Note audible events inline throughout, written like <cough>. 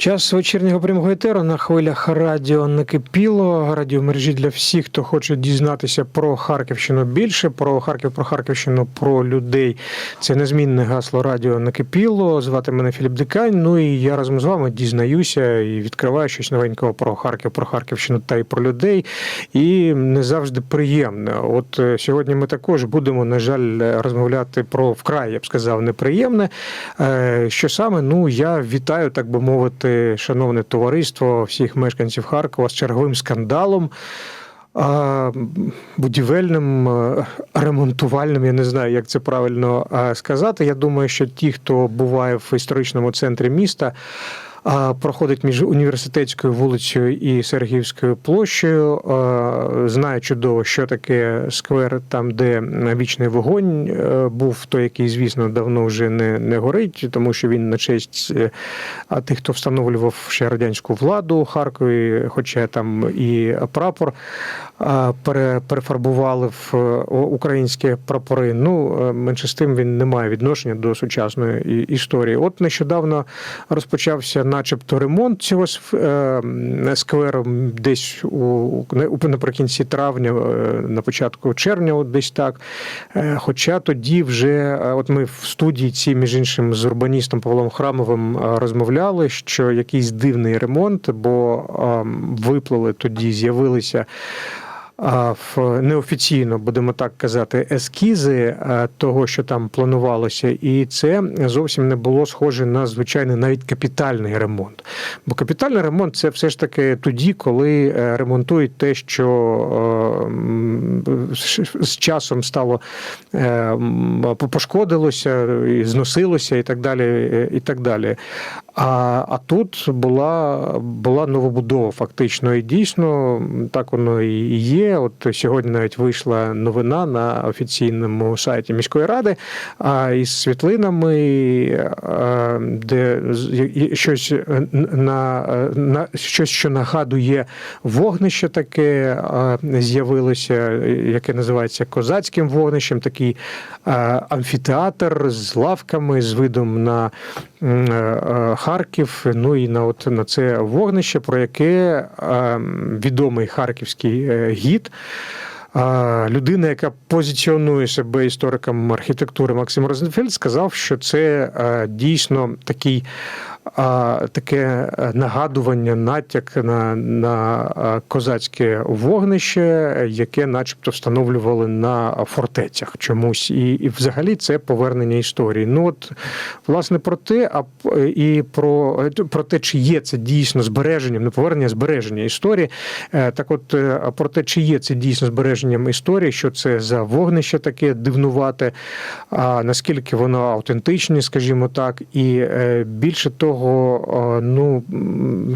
Час вечірнього прямого етеру на хвилях радіо накипіло. Радіомережі для всіх, хто хоче дізнатися про Харківщину більше, про Харків, про Харківщину, про людей. Це незмінне гасло радіо накипіло. Звати мене Філіп Дикань. Ну і я разом з вами дізнаюся і відкриваю щось новенького про Харків, про Харківщину та й про людей. І не завжди приємно. От е, сьогодні ми також будемо, на жаль, розмовляти про вкрай, я б сказав, неприємне. Е, Що саме? Ну я вітаю, так би мовити, шановне товариство, всіх мешканців Харкова з черговим скандалом. Будівельним, ремонтувальним, я не знаю, як це правильно сказати. Я думаю, що ті, хто буває в історичному центрі міста, проходить між університетською вулицею і Сергіївською площею. Знає чудово, що таке сквер, там, де вічний вогонь е, був, той, який, звісно, давно вже не, не горить, тому що він на честь е, тих, хто встановлював ще радянську владу у Харкові, хоча там і прапор перефарбували в е, українські прапори. Ну, е, менше з тим він не має відношення до сучасної історії. От нещодавно розпочався, начебто, ремонт цього е, скверу десь у наприкінці травня, на початку червня, от десь так. Хоча тоді вже, от ми в студії ці, між іншим, з урбаністом Павлом Храмовим розмовляли, що якийсь дивний ремонт, бо ем, виплили тоді, з'явилися. В неофіційно будемо так казати, ескізи е, того, що там планувалося, і це зовсім не було схоже на звичайний навіть капітальний ремонт. Бо капітальний ремонт це все ж таки тоді, коли е, ремонтують те, що е, з- часом стало пошкодилося, зносилося і так далі. І так далі. А, а тут була, була новобудова, фактично, і дійсно так воно і є. От сьогодні навіть вийшла новина на офіційному сайті міської ради а, із світлинами, де щось на, на щось, що нагадує вогнище таке, з'явилося, яке називається козацьким вогнищем, такий амфітеатр з лавками, з видом на м, е, Харків. Ну і на от на це вогнище, про яке е, відомий харківський е, гід. Людина, яка позиціонує себе істориком архітектури Максим Розенфельд, сказав, що це е, дійсно такий а, таке нагадування, натяк на, на козацьке вогнище, яке, начебто, встановлювали на фортецях чомусь. І, і взагалі це повернення історії. Ну от, власне, про те, а і про, про те, чи є це дійсно збереженням, не повернення, а збереження історії. Е, Так, от е, про те, чи є це дійсно збереженням історії, що це за вогнище таке дивнувате, а наскільки воно автентичне, скажімо так, і е, більше того, е, ну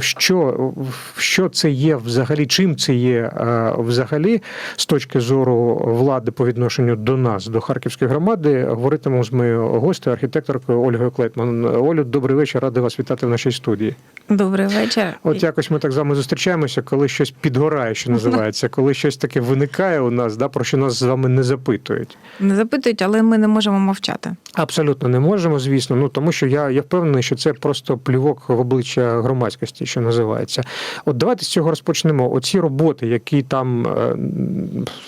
що, що це є взагалі, чим це є взагалі з точки зору влади по відношенню до нас, до Харківської громади, говоритимемо з моєю гостею, архітекторкою Ольгою Клетман. Олю, добрий вечір, радий вас вітати в нашій студії. Добрий вечір. От якось ми так з вами зустрічаємося, коли щось підгорає, що називається, коли щось таке виникає у нас, да, про що нас з вами не запитують. Не запитують, але ми не можемо мовчати. Абсолютно не можемо, звісно. Ну тому що я, я впевнений, що це просто плювок в обличчя громадськості, що називається. От давайте з цього розпочнемо. Оці роботи, які там е,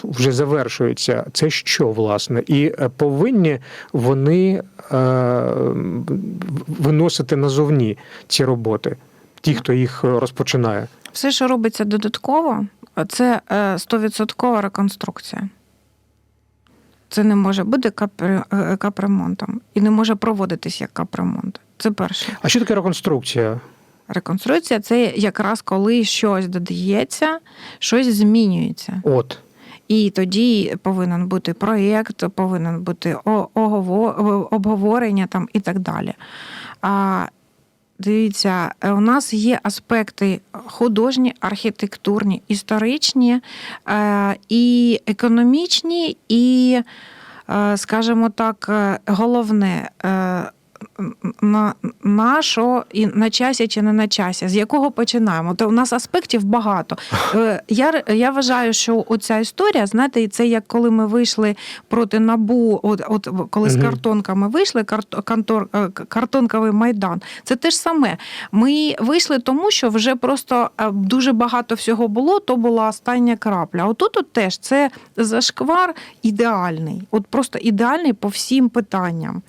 вже завершуються, це що власне? І е, повинні вони е, виносити назовні ці роботи, ті, хто їх розпочинає. Все, що робиться додатково, це е, 100% реконструкція. Це не може бути капремонтом і не може проводитись як капремонт. Це перше. А що таке реконструкція? Реконструкція це якраз коли щось додається, щось змінюється. От. І тоді повинен бути проєкт, повинен бути обговорення там і так далі. А дивіться, у нас є аспекти художні, архітектурні, історичні, е, і економічні, і, е, скажімо так, е, головне. На, на що і на часі чи не на часі, з якого починаємо. То у нас аспектів багато. <laughs> Е, Я, я вважаю, що оця історія, знаєте, і це як коли ми вийшли проти набу, от, от коли з картонками вийшли, карт, кантор, е, картонковий майдан. Це те ж саме. Ми вийшли тому, що вже просто е, дуже багато всього було, то була остання крапля. А Отут от теж це зашквар ідеальний, от просто ідеальний по всім питанням.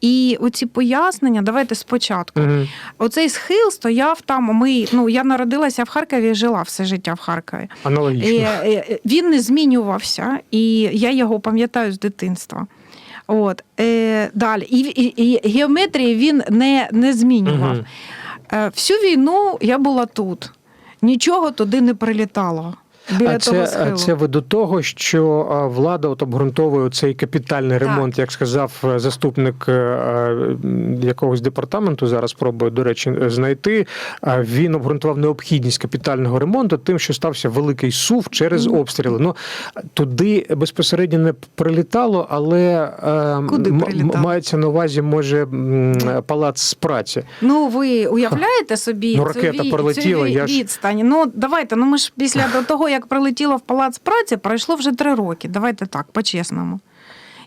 І оці пояснення, давайте спочатку. Мгм. Оцей схил стояв там. Ми, ну, я народилася в Харкові і жила все життя в Харкові. Аналогічно. І, е, він не змінювався, і я його пам'ятаю з дитинства. От, е, далі. І, і, і геометрії він не, не змінював. Е, всю війну я була тут. Нічого туди не прилітало. Біля А того це, схилу. це ви до того, що влада от обґрунтовує цей капітальний Так. ремонт, як сказав е, заступник е, е, якогось департаменту. Зараз спробую, до речі, знайти. Він обґрунтував необхідність капітального ремонту тим, що стався великий сув через обстріли. Ну туди безпосередньо не прилітало, але Куди прилітало? мається на увазі, може, палац праці. Ну, ви уявляєте собі Ну, цю, ракета ві- прилетіла, цю я ж- відстань? Ну, давайте, ну ми ж після того, як прилетіло в палац праці, пройшло вже три роки. Давайте так, по-чесному.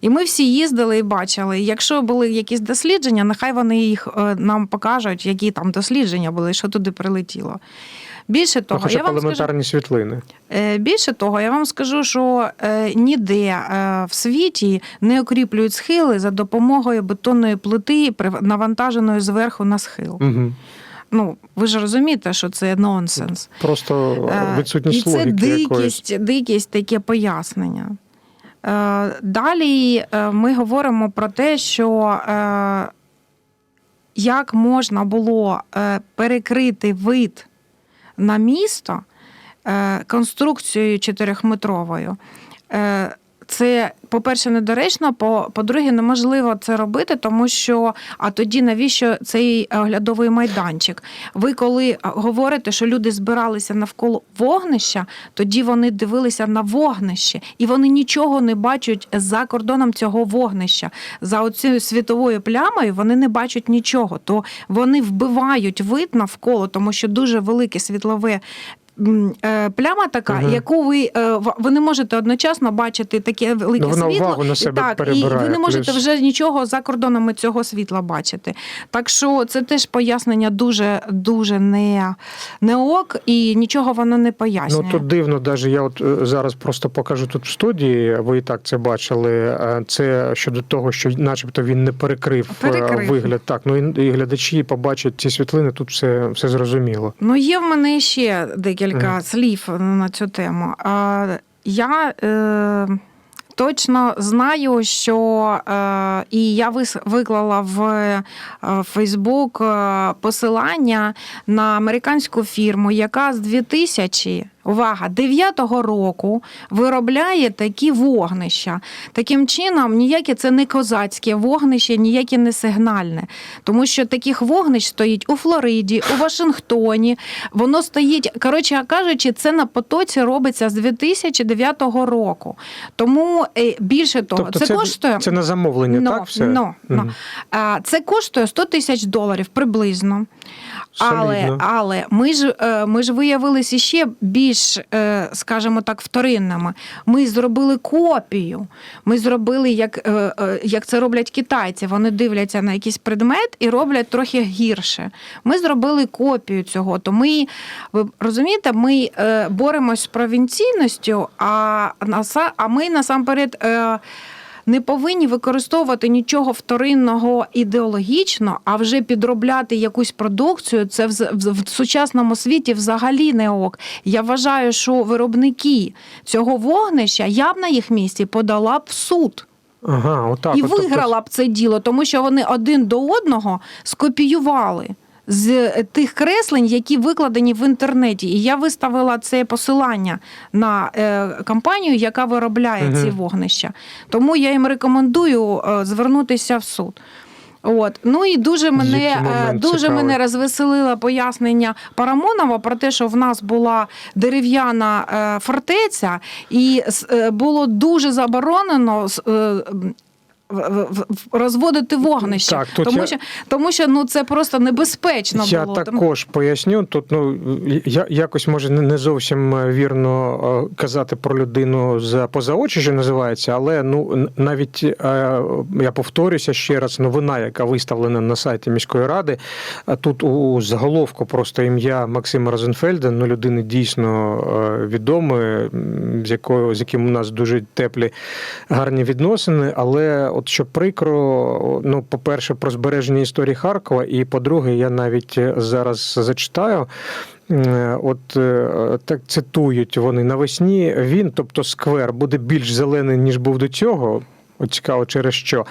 І ми всі їздили і бачили. Якщо були якісь дослідження, нехай вони їх е, нам покажуть, які там дослідження були, що туди прилетіло. Більше Ну, того, хоча я вам скажу, світлини. Е, Більше того, я вам скажу, що е, ніде в світі не укріплюють схили за допомогою бетонної плити, навантаженої зверху на схил. Угу. Ну, ви ж розумієте, що це нонсенс. Просто Е, відсутність І це логіки якоїсь. дикість, дикість таке пояснення. Е, Далі е, ми говоримо про те, що як можна було перекрити вид на місто конструкцією чотирьохметровою. Це, по-перше, недоречно, по- по-друге, неможливо це робити, тому що а тоді навіщо цей оглядовий майданчик? Ви коли говорите, що люди збиралися навколо вогнища, тоді вони дивилися на вогнище, і вони нічого не бачать за кордоном цього вогнища. За оцією світовою плямою вони не бачать нічого. То вони вбивають вид навколо, тому що дуже велике світлове. Е, Пляма така, Мгм. яку ви, е, ви не можете одночасно бачити таке велике Ну, світло. увагу на себе так, і ви не можете плюс- вже нічого за кордонами цього світла бачити. Так що це теж пояснення дуже дуже не, не ок, і нічого воно не пояснює. Ну тут дивно, навіть я от е, зараз просто покажу тут в студії. Ви і так це бачили. Це щодо того, що, начебто, він не перекрив, Перекрив. вигляд. Так, ну і і глядачі побачать ці світлини. Тут все, все зрозуміло. Ну, є в мене ще декілька Мгм. слів на цю тему. Я е, точно знаю, що е, і я виклала в е, Фейсбук е, посилання на американську фірму, яка з 2000 Увага, 9-го року виробляє такі вогнища. Таким чином, ніяке це не козацьке вогнище, ніяке не сигнальне. Тому що таких вогнищ стоїть у Флориді, у Вашингтоні. Воно стоїть, коротше кажучи, це на потоці робиться з 2009 року. Тому е, більше того, тобто це, це, коштує. це на замовлення, Ну, так? Все? ну. Мгм. А, Це коштує 100 тисяч доларів приблизно. Але, але ми ж е, ми ж виявилися ще більш, е, скажімо так, вторинними. Ми зробили копію. Ми зробили, як, е, як це роблять китайці. Вони дивляться на якийсь предмет і роблять трохи гірше. Ми зробили копію цього. То ми, ви розумієте, ми боремось з провінційністю, а, а ми насамперед. Не повинні використовувати нічого вторинного ідеологічно, а вже підробляти якусь продукцію. Це в, в, в сучасному світі взагалі не ок. Я вважаю, що виробники цього вогнища я б на їх місці подала б в суд. Ага, отак. і от, тобто- виграла б це діло, тому що вони один до одного скопіювали. З тих креслень, які викладені в інтернеті, і я виставила це посилання на е, компанію, яка виробляє Мгм. ці вогнища. Тому я їм рекомендую е, звернутися в суд. От ну і дуже мене е, дуже цікавий. мене розвеселило пояснення Парамонова про те, що в нас була дерев'яна е, фортеця, і е, було дуже заборонено е, розводити вогнище. Так, тут тому, я- що, тому що ну, це просто небезпечно Я було. Тому- також поясню. Тут ну я якось може не зовсім е, вірно е, казати про людину за поза очі, що називається, але ну навіть е, я повторюся ще раз. Новина, яка виставлена на сайті міської ради. Тут у заголовку просто ім'я Максима Розенфельда, ну людини дійсно відомої, з якою з яким у нас дуже теплі гарні відносини. Але от що прикро, ну, по-перше, про збереження історії Харкова, і по-друге, я навіть е, зараз зачитаю. Е, От е, так цитують вони навесні. Він, тобто сквер, буде більш зелений, ніж був до цього. От цікаво, через що.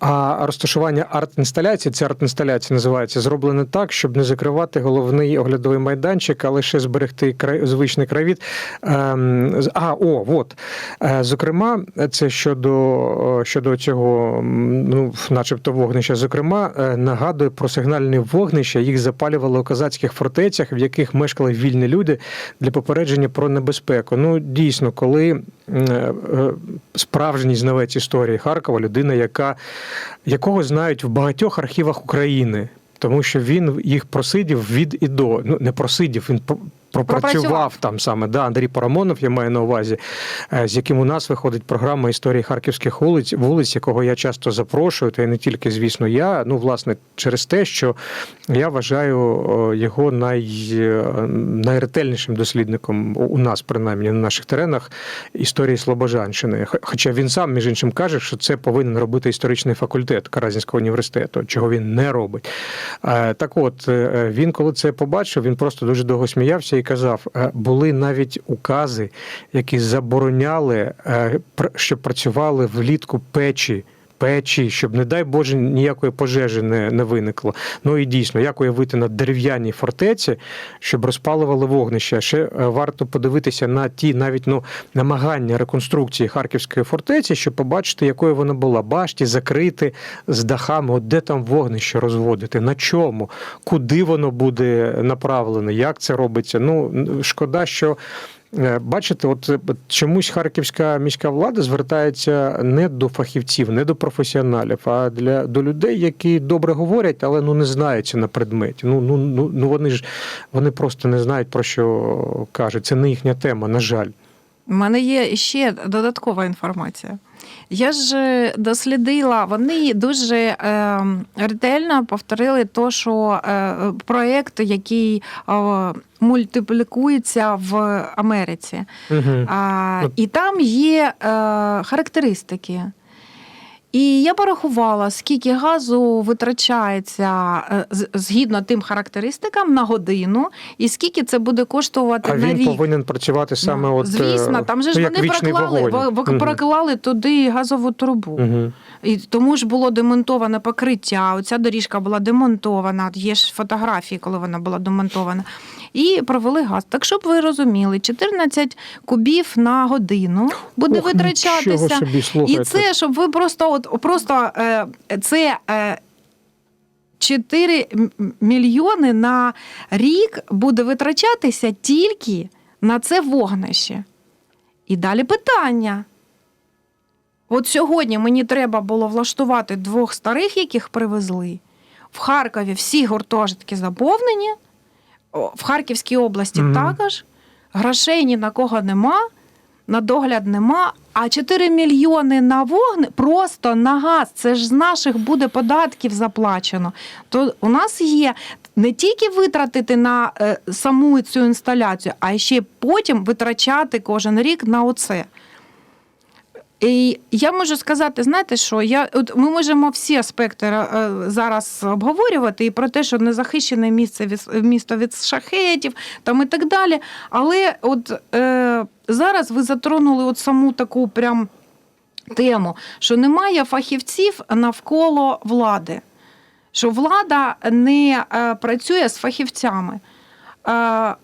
А розташування арт-інсталяції, ця арт-інсталяція називається, зроблено так, щоб не закривати головний оглядовий майданчик, а лише зберегти край, звичний кравіт. Ем, а, о, от. Е, Зокрема, це щодо, щодо цього, ну, начебто, вогнища. Зокрема, е, нагадує про сигнальні вогнища. Їх запалювали у козацьких фортецях, в яких мешкали вільні люди для попередження про небезпеку. Ну, дійсно, коли справжній знавець історії Харкова, людина, яка, якого знають в багатьох архівах України. Тому що він їх просидів від і до. Ну, не просидів, він пропрацював Пропрацював. там саме. Да, Андрій Парамонов, я маю на увазі, е, з яким у нас виходить програма історії харківських вулиць, вулиць, якого я часто запрошую, та й не тільки, звісно, я. Ну, власне, через те, що я вважаю його най, е, найретельнішим дослідником у- нас, принаймні, на наших теренах історії Слобожанщини. Хоча він сам, між іншим, каже, що це повинен робити історичний факультет Каразінського університету, чого він не робить. Е, Так от, він, коли це побачив, він просто дуже довго сміявся і казав: е, були навіть укази, які забороняли, е, щоб працювали влітку печі. Печі, щоб, не дай Боже, ніякої пожежі не, не виникло. Ну і дійсно, як уявити на дерев'яній фортеці, щоб розпалювали вогнище. Ще е, варто подивитися на ті навіть ну, намагання реконструкції Харківської фортеці, щоб побачити, якою вона була. Башті закрити з дахами, от де там вогнище розводити, на чому, куди воно буде направлене, як це робиться. Ну, шкода, що. Е, Бачите, от е, чомусь харківська міська влада звертається не до фахівців, не до професіоналів, а для до людей, які добре говорять, але ну не знаються на предметі. Ну ну ну ну вони ж вони просто не знають про що кажуть. Це не їхня тема, на жаль. У мене є ще додаткова інформація. Я ж е, дослідила, вони дуже е, ретельно повторили то, що е, проєкт, який е, мультиплікується в Америці. Угу. А, Ну. і там є е, характеристики. І я порахувала, скільки газу витрачається е, згідно тим характеристикам на годину, і скільки це буде коштувати А на він рік. повинен працювати саме Ну, от Звісно, там же ну, ж як вони проклали, вогонь. в- в- проклали туди газову трубу. Угу. І тому ж було демонтоване покриття. Оця доріжка була демонтована. Є ж фотографії, коли вона була демонтована. І провели газ. Так щоб ви розуміли, 14 кубів на годину буде Ох, витрачатися. собі. І це, щоб ви просто, от просто е, це. Е, 4 мільйони на рік буде витрачатися тільки на це вогнище. І далі питання. От сьогодні мені треба було влаштувати двох старих, яких привезли. В Харкові всі гуртожитки заповнені, в Харківській області Мгм. також. Грошей ні на кого нема, на догляд нема. А 4 мільйони на вогни просто на газ. Це ж з наших буде податків заплачено. То у нас є не тільки витратити на е, саму цю інсталяцію, а ще потім витрачати кожен рік на оце. І я можу сказати, знаєте що? Я, от ми можемо всі аспекти е, зараз обговорювати і про те, що незахищене місце від, місто від шахетів там і так далі. Але от е, зараз ви затронули от саму таку прям тему, що немає фахівців навколо влади, що влада не е, працює з фахівцями. Е,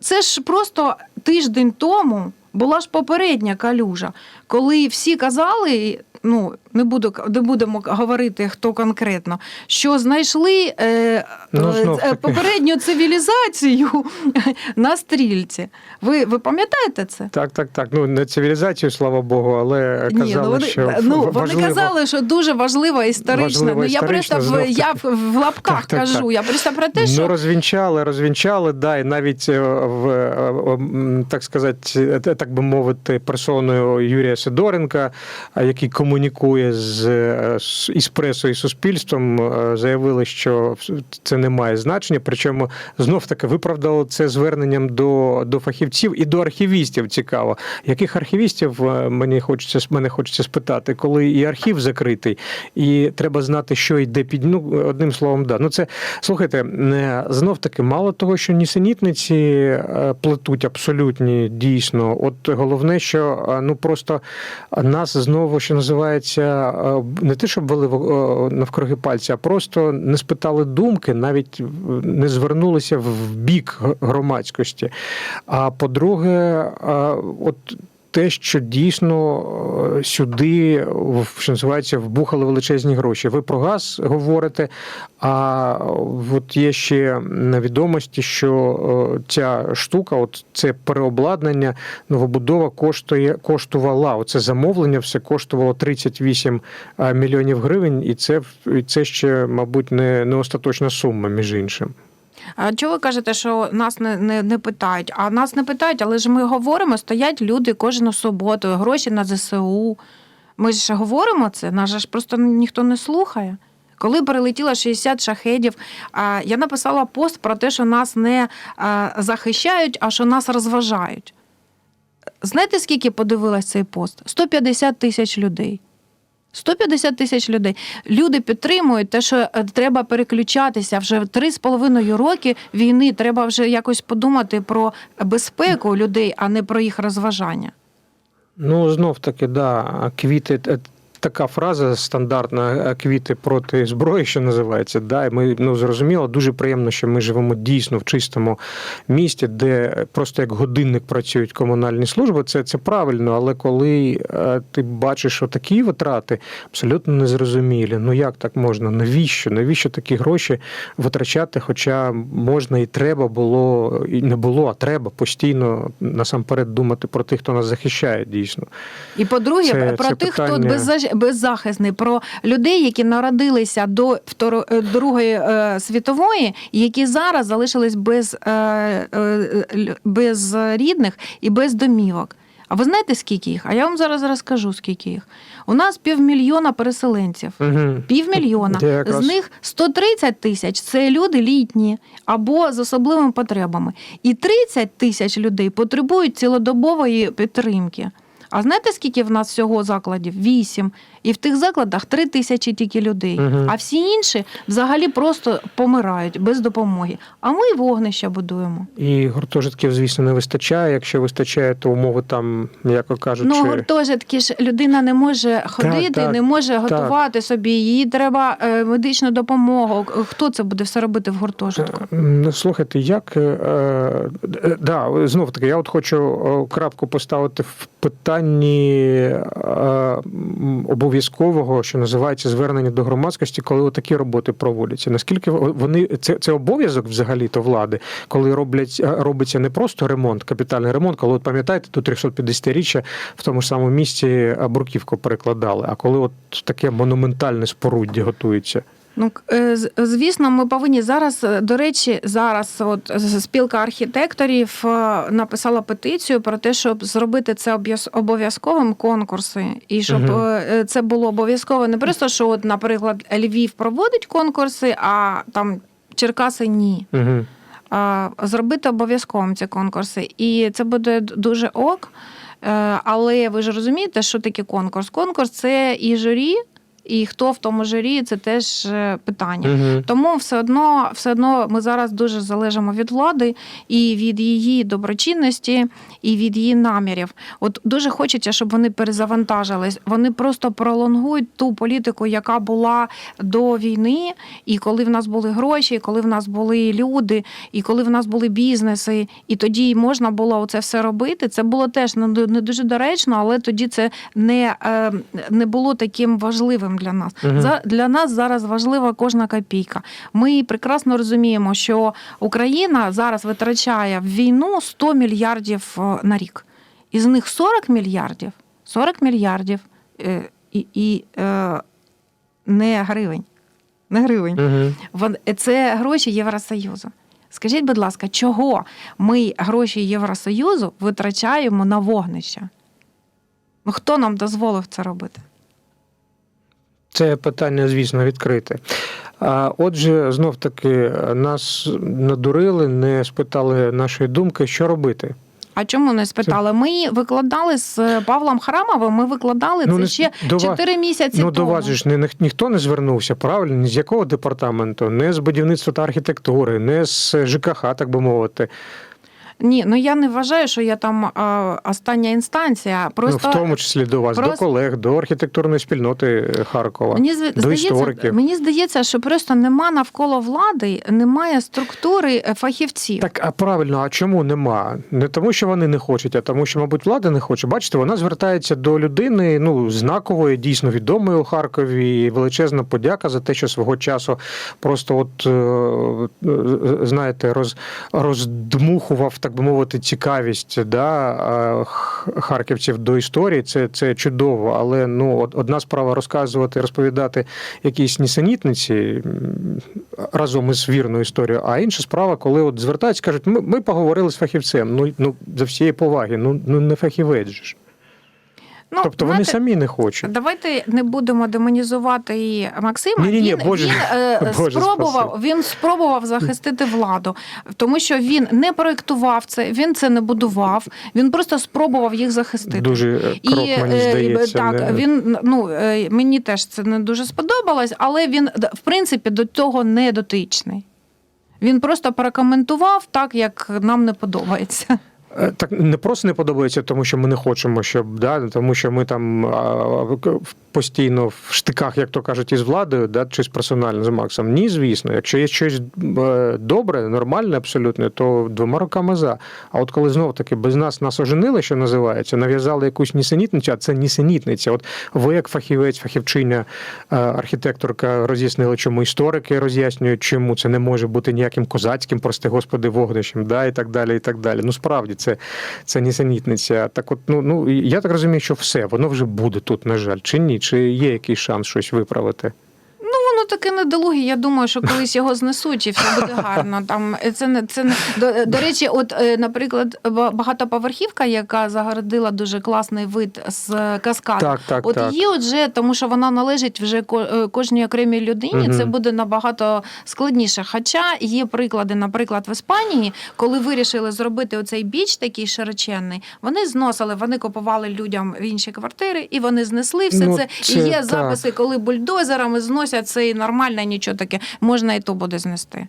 це ж просто тиждень тому була ж попередня калюжа, коли всі казали, ну не буду не будемо говорити хто конкретно, що знайшли е, Ну, е, попередню цивілізацію <laughs> на стрільці. Ви, ви пам'ятаєте це? Так, так, так. Ну не цивілізацію, слава Богу, але казали, Ні, ну вони, що ну, в- вони казали, що дуже важлива історична. Важливо ну я просто в, я в, в лапках Так, так, кажу. так. Я просто про те, що Ну, розвінчали, розвінчали, да, і навіть е, в, е, так сказати, е, так би мовити, персоною Юрія Сидоренка, е, який комунікує е, з із пресою і суспільством, е, заявили, що це не має значення. Причому знов таки виправдали це зверненням до, до фахівців і до архівістів. Цікаво, яких архівістів е, мені хочеться мене хочеться спитати, коли і архів закритий, і треба знати, що йде під ну одним словом, да. Ну це слухайте, знов таки, мало того, що нісенітниці плетуть абсолютні дійсно. От головне, що ну просто нас знову, що називається, е, не те, щоб вели е, навкруги пальця, а просто не спитали думки, навіть не звернулися в бік громадськості. А по-друге, е, от те, що дійсно е, сюди що називається вбухали величезні гроші. Ви про газ говорите. А от є ще відомості, що е, ця штука, от це переобладнання, новобудова коштує коштувала. Оце замовлення все коштувало 38 е, мільйонів гривень, і це і це ще, мабуть, не, не остаточна сума, між іншим. Чого ви кажете, що нас не, не, не питають? А нас не питають, але ж ми говоримо, стоять люди кожну суботу, гроші на ЗСУ. Ми ж говоримо це, нас ж просто ніхто не слухає. Коли прилетіло 60 шахедів, я написала пост про те, що нас не захищають, а що нас розважають. Знаєте, скільки подивилась цей пост? 150 тисяч людей. 150 тисяч людей. Люди підтримують те, що е, треба переключатися вже 3,5 роки війни. Треба вже якось подумати про безпеку людей, а не про їх розважання. Ну, знов таки, да, квіти. Така фраза стандартна е, квіти проти зброї, що називається. Да, і ми ну зрозуміло, дуже приємно, що ми живемо дійсно в чистому місті, де просто як годинник працюють комунальні служби. Це, це правильно, але коли е, ти бачиш такі витрати, абсолютно незрозумілі. Ну як так можна? Навіщо? Навіщо такі гроші витрачати? Хоча можна і треба було, і не було, а треба постійно насамперед думати про тих, хто нас захищає дійсно. І по-друге, про це тих, хто питання- беззаж- беззахисний, про людей, які народилися до е, Другої е, світової, які зараз залишились без, е, без рідних і без домівок. А ви знаєте, скільки їх? А я вам зараз розкажу, скільки їх. У нас півмільйона переселенців. Угу. Півмільйона. З них 130 тисяч це люди літні або з особливими потребами. І 30 тисяч людей потребують цілодобової підтримки. А знаєте, скільки в нас всього закладів? Вісім. І в тих закладах три тисячі тільки людей. Мгм. А всі інші взагалі просто помирають без допомоги. А ми вогнища будуємо. І гуртожитків, звісно, не вистачає. Якщо вистачає, то умови там, м'яко кажучи, Ну, гуртожитки ж людина не може ходити, так, не може готувати собі. Їй треба е, медичну допомогу. Хто це буде все робити в гуртожитку? Е, Ну, слухайте, як е, да, знов таки, я от хочу крапку поставити в питанні е, обов'язкового, що називається звернення до громадськості, коли такі роботи проводяться. Наскільки вони це, це обов'язок взагалі то влади, коли роблять е, робиться не просто ремонт, капітальний ремонт, коли от пам'ятаєте, до 350-річчя в тому ж самому місці е, бурківку перекладали. А коли от таке монументальне споруддя готується. Ну, е, звісно, ми повинні зараз, е, до речі, зараз от спілка архітекторів е, написала петицію про те, щоб зробити це обов'язковим конкурси, і щоб е, це було обов'язково не просто, що, от, наприклад, Львів проводить конкурси, а там Черкаси ні. Угу. А, зробити обов'язковим ці конкурси. І це буде дуже ок. Але ви ж розумієте, що таке конкурс? Конкурс це і журі, і хто в тому журі, це теж е, питання. Угу. Тому все одно, все одно ми зараз дуже залежимо від влади і від її доброчинності, і від її намірів. От дуже хочеться, щоб вони перезавантажились. Вони просто пролонгують ту політику, яка була до війни, і коли в нас були гроші, і коли в нас були люди, і коли в нас були бізнеси, і тоді можна було це все робити. Це було теж не ду- не дуже доречно, але тоді це не, е, не було таким важливим для нас. Мгм. За для нас зараз важлива кожна копійка. Ми прекрасно розуміємо, що Україна зараз витрачає в війну 100 мільярдів е, на рік. Із них 40 мільярдів, 40 мільярдів е, і, і е, не гривень. Не гривень. Угу. Це гроші Євросоюзу. Скажіть, будь ласка, чого ми гроші Євросоюзу витрачаємо на вогнище? Ну, хто нам дозволив це робити? Це питання, звісно, відкрите. Отже, знов таки нас надурили, не спитали нашої думки, що робити. А чому не спитали? Ми викладали з Павлом Харамовим, ми викладали Ну, це ще до вас- місяці Ну, до вас ж ні, ніхто не звернувся, правильно? Ні з якого департаменту, не з будівництва та архітектури, не з ЖКХ, так би мовити. Ні, ну я не вважаю, що я там а, остання інстанція. Просто ну, в тому числі до вас, до колег, до архітектурної спільноти Харкова. Мені зв- до здається, істориків. мені здається, що просто нема навколо влади, немає структури е, фахівців. Так, а правильно, а чому нема? Не тому, що вони не хочуть, а тому, що, мабуть, влада не хоче. Бачите, вона звертається до людини, ну, знакової, дійсно відомої у Харкові. І величезна подяка за те, що свого часу просто, от е, е, знаєте, роз, роздмухував, так би мовити, цікавість да, харківців до історії. Це, це чудово. Але ну, одна справа розказувати, розповідати якісь нісенітниці разом із вірною історією, а інша справа, коли от звертаються, кажуть, ми, ми поговорили з фахівцем. Ну, ну за всієї поваги, ну, ну не фахівець же ж. Ну, Тобто вони знаєте, самі не хочуть. Давайте не будемо демонізувати і Максима. Ні-ні-ні, він, Боже, він, е, <laughs> Боже, спробував, спаси. він спробував захистити владу, тому що він не проєктував це, він це не будував. Він просто спробував їх захистити. Дуже е, крок, мені е, здається. так, не... він ну е, мені теж це не дуже сподобалось, але він в принципі до цього не дотичний. Він просто прокоментував так, як нам не подобається. Е, Так не просто не подобається, тому що ми не хочемо, щоб да, тому що ми там постійно в штиках, як то кажуть, із владою, да, з персонально з Максом. Ні, звісно. Якщо є щось е, добре, нормальне, абсолютно, то двома руками за. А от коли знов таки без нас нас оженили, що називається, нав'язали якусь нісенітницю, а це нісенітниця. От ви, як фахівець, фахівчиня, е, архітекторка, роз'яснили, чому історики роз'яснюють, чому це не може бути ніяким козацьким, прости господи, вогнищем, да, і так далі. і так далі. Ну справді це, це нісенітниця. Так, от, ну, ну я так розумію, що все, воно вже буде тут, на жаль, чи ні? Чи є якийсь шанс щось виправити? Ну, воно таке недолуге. Я думаю, що колись його знесуть і все буде гарно. Там е, це не це не до, до речі, от, е, наприклад, багатоповерхівка, яка загородила дуже класний вид з каскаду. Так, так, От так. її, отже, тому що вона належить вже ко- е, кожній окремій людині, Мгм. це буде набагато складніше. Хоча є приклади, наприклад, в Іспанії, коли вирішили зробити оцей біч такий широченний, вони зносили, вони купували людям в інші квартири, і вони знесли все Ну, це. І є так. записи, коли бульдозерами зносять і нормально, нічого таке, можна і то буде знести.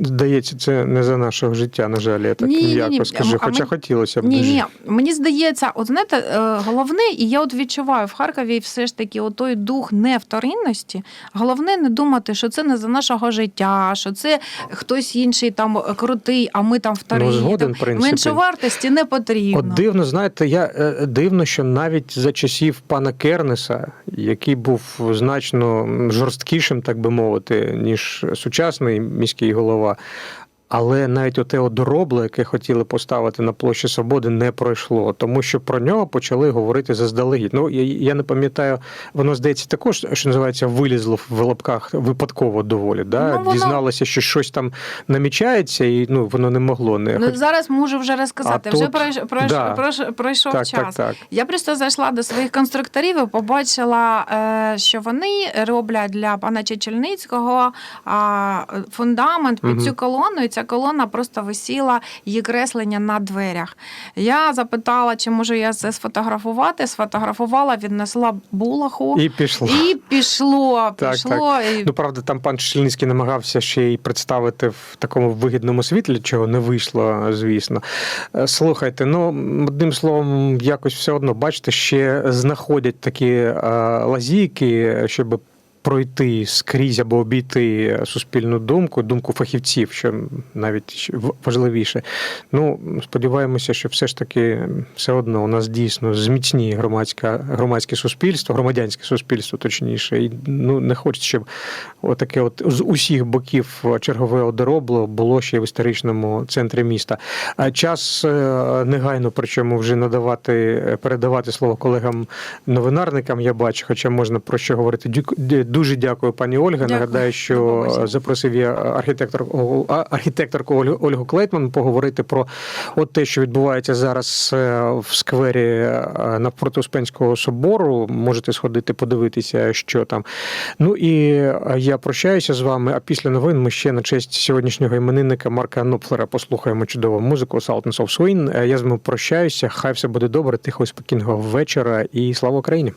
Здається, це не за нашого життя, на жаль, я так Ні, ні, м'яко ні. скажу. А Хоча ми- хотілося б Ні, ні, мені здається, от знаєте, е, головне, і я от відчуваю в Харкові все ж таки отой дух невторинності. Головне не думати, що це не за нашого життя, що це хтось інший там крутий, а ми там вторинні. Ну, згоден, Там принципі. Меншовартості не потрібно. От дивно, знаєте, я е, дивно, що навіть за часів пана Кернеса, який був значно жорсткішим, так би мовити, ніж сучасний міський голова. этого Але навіть оте от яке хотіли поставити на площі Свободи, не пройшло, тому що про нього почали говорити заздалегідь. Ну я, я не пам'ятаю, воно здається також, що називається, вилізло в лапках випадково доволі. Да? Ну, воно- Дізналося, що щось там намічається, і ну воно не могло не Ну, зараз можу вже розказати. А вже тут- пройш- да. пройш- пройшов так, час. так, так. Я просто зайшла до своїх конструкторів і побачила, е, що вони роблять для пана Чечельницького фундамент під Мгм. цю колону. І ця колона просто висіла, її креслення на дверях. Я запитала, чи можу я це сфотографувати. Сфотографувала, віднесла булаху. І пішло. І пішло, Так, пішло. І... Ну, правда, там пан Шильницький намагався ще й представити в такому вигідному світлі, чого не вийшло, звісно. Е, Слухайте, ну одним словом, якось все одно, бачите, ще знаходять такі е, лазійки, щоб. Пройти скрізь або обійти суспільну думку, думку фахівців, що навіть важливіше. Ну, сподіваємося, що все ж таки все одно у нас дійсно зміцніє громадська, громадське суспільство, громадянське суспільство, точніше. І ну, не хочеться, щоб отаке от з усіх боків чергове одоробло було ще в історичному центрі міста. А час е, негайно, причому вже надавати, передавати слово колегам-новинарникам, я бачу, хоча можна про що говорити. Дю- Дуже дякую, пані Ольга. Дякую. Нагадаю, що запросив я архітектор, архітекторку Ольгу, Ольгу Клейтман поговорити про от те, що відбувається зараз е, в сквері е, навпроти Успенського собору. Можете сходити, подивитися, що там. Ну і е, я прощаюся з вами. А після новин ми ще на честь сьогоднішнього іменинника Марка Нопфлера послухаємо чудову музику Sultans of Swing. Я з вами прощаюся. Хай все буде добре, тихого і спокійного вечора і слава Україні.